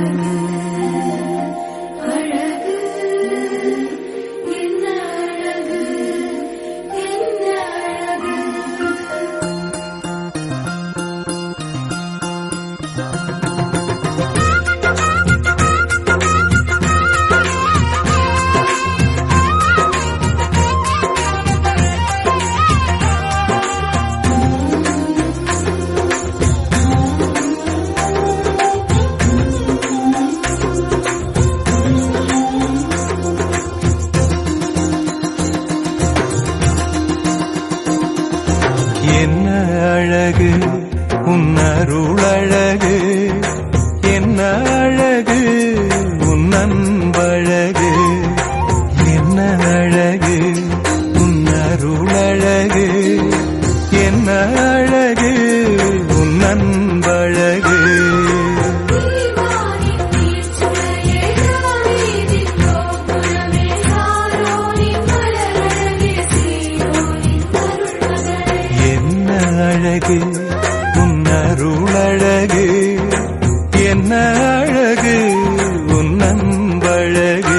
அழகு அழகு உன்னருளழகு என்ன அழகு உன்னன்பழகு என்ன அழகு உன்னருளழகு என்ன அழகு உன்னன்பழகு அழகு உன்னருளழகு. என்ன அழகு உன்னம்பழகு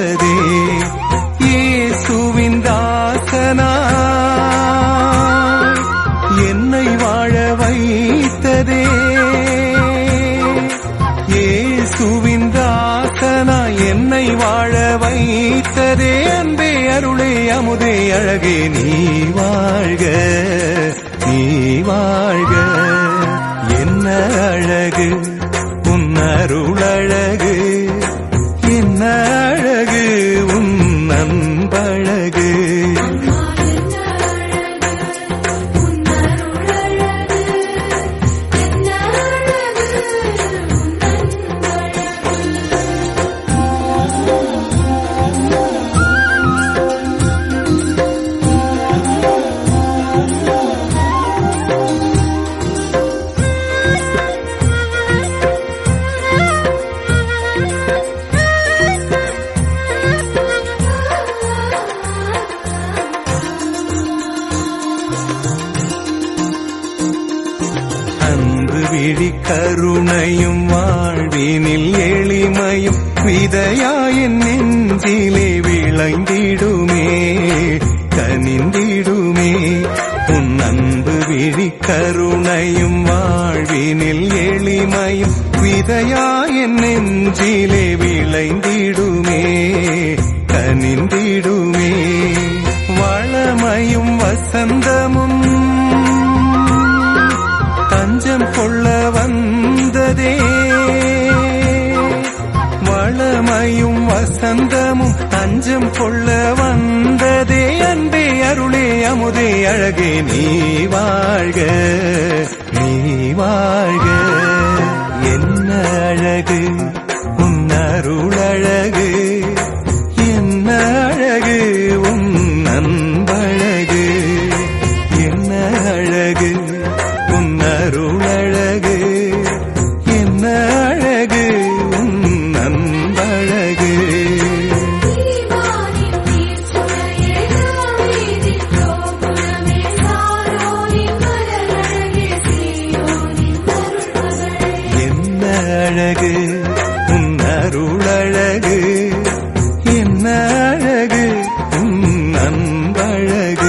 அழகே நீ வாழ்க நீ வாழ்க. என்ன அழகு? உன்னருள் அழகு. என்ன அழகு? உன் கருணையும் வாழ்வினில் எளிமையும் விதையாயின் நெஞ்சிலே விளைந்திடுமே கனிந்திடுமே உன் அன்பு விழி கருணையும் வாழ்வினில் எளிமையும் விதையாயின் நெஞ்சிலே விளைந்திடுமே கனிந்திடுமே வளமையும் வசந்தமும் தஞ்சம் கொள்ள தஞ்சம் கொள்ள வந்ததே அன்பே அருளே அமுதே அழகே நீ வாழ்க நீ வாழ்க. அழகு